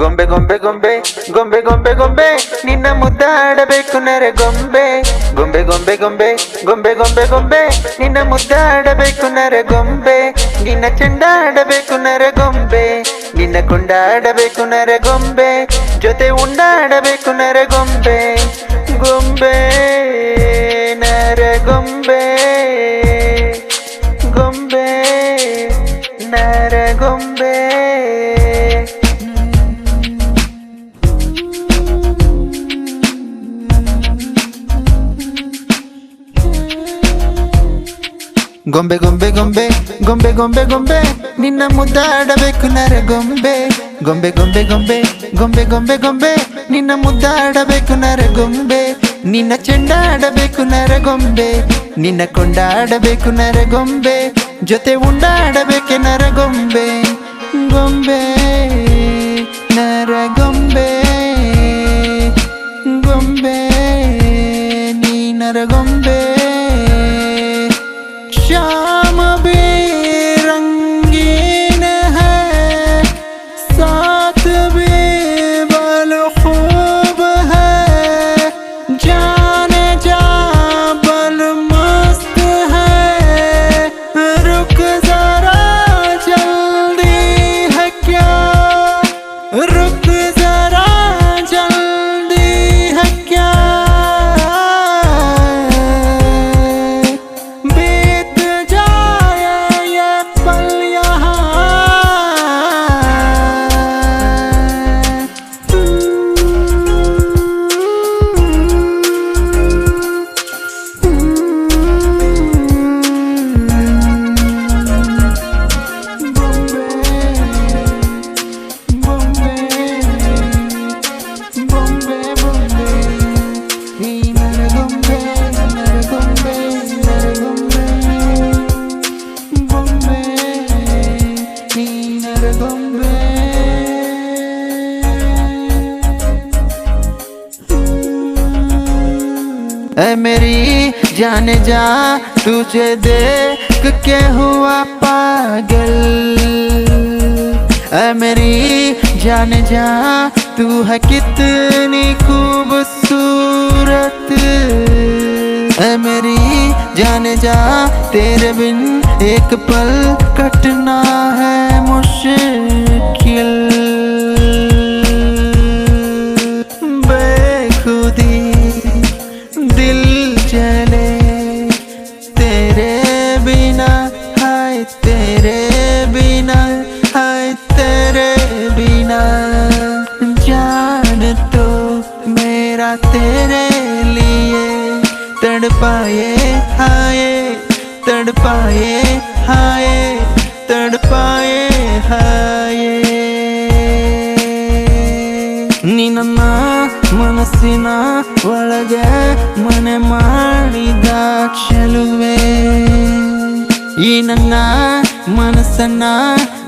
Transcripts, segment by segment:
ಗೊಂಬೆ ಗೊಂಬೆ ಗೊಂಬೆ ಗೊಂಬೆ ಗೊಂಬೆ ಗೊಂಬೆ. ನಿನ್ನ ಮುದ್ದಾಡಬೇಕು ನರೆ ಗೊಂಬೆ. ಗೊಂಬೆ ಗೊಂಬೆ ಗೊಂಬೆ ಗೊಂಬೆ ಗೊಂಬೆ ಗೊಂಬೆ. ನಿನ್ನ ಮುದ್ದಾಡಬೇಕು ನರೆ ಗೊಂಬೆ. ನಿನ್ನ ಚೆಂಡಾಡಬೇಕು ನರೆ ಗೊಂಬೆ. ನಿನ್ನ ಕೊಂಡಾಡಬೇಕು ನರೆ ಗೊಂಬೆ. ಜೊತೆ ಉಂಡಾಡಬೇಕು ನರೆ ಗೊಂಬೆ. ಗೊಂಬೆ, ನರೆ ಗೊಂಬೆ. ಗೊಂಬೆ, ನರ ಗೊಂಬೆ. ಗೊಂಬೆ ಗೊಂಬೆ ಗೊಂಬೆ ಗೊಂಬೆ ಗೊಂಬೆ ಗೊಂಬೆ. ನಿನ್ನ ಮುದ್ದಾಡಬೇಕು ನರ ಗೊಂಬೆ. ಗೊಂಬೆ ಗೊಂಬೆ ಗೊಂಬೆ ಗೊಂಬೆ ಗೊಂಬೆ ಗೊಂಬೆ. ನಿನ್ನ ಮುದ್ದಾಡಬೇಕು ನರ ಗೊಂಬೆ. ನಿನ್ನ ಚೆಂಡಾಡಬೇಕು ನರ ಗೊಂಬೆ. ನಿನ್ನ ಕೊಂಡಾಡಬೇಕು ನರ ಗೊಂಬೆ. ಜೊತೆ ಉಂಡಾಡಬೇಕೆ ನರ ಗೊಂಬೆ. ಗೊಂಬೆ, ನರ ಗೊಂಬೆ. ऐ मेरी जाने जा, तुझे देख के हुआ पागल। ऐ मेरी जाने जा, तू है कितनी खूबसूरत। ऐ मेरी जाने जा, तेरे बिन एक पल कटना है। हाय तेरे बिना हाय तेरे बिना जान तो मेरा तेरे लिए तड़पाए हाय तड़पाए हाय तड़पाए हाय ನೀ ನನ್ನ ಮನಸ್ಸಿನ ಒಳಗೆ ಮನೆ ಮಾಡಿದ ಚೆಲುವೆ ಈ ನನ್ನ ಮನಸ್ಸನ್ನ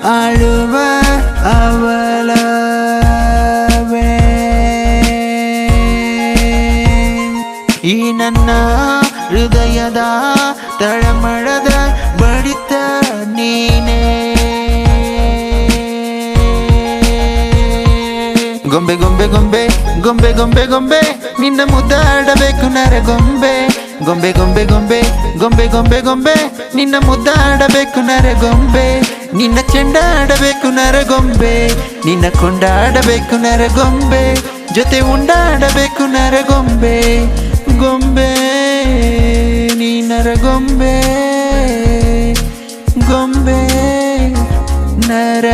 ಆಳುವ ಅವಲವೇ? ಈ ನನ್ನ ಹೃದಯದ ತಳಮಳದ ಬಡಿತ ನೀನೇ? ಗೊಂಬೆ ಗೊಂಬೆ ಗೊಂಬೆ ಗೊಂಬೆ ಗೊಂಬೆ ಗೊಂಬೆ, ನಿನ್ನ ಮುದ್ದಾಡಬೇಕು ನರ ಗೊಂಬೆ. ಗೊಂಬೆ ಗೊಂಬೆ ಗೊಂಬೆ ಗೊಂಬೆ ಗೊಂಬೆ ಗೊಂಬೆ. ನಿನ್ನ ಮುದ್ದಾಡಬೇಕು ನರಗೊಂಬೆ ನಿನ್ನ ಚೆಂಡಾಡಬೇಕು ನರಗೊಂಬೆ ನಿನ್ನ ಕೊಂಡಾಡಬೇಕು ನರಗೊಂಬೆ ಜೊತೆ ಉಂಡಾಡಬೇಕು ನರ ಗೊಂಬೆ. ಗೊಂಬೆ ನೀನರ ಗೊಂಬೆ, ನರ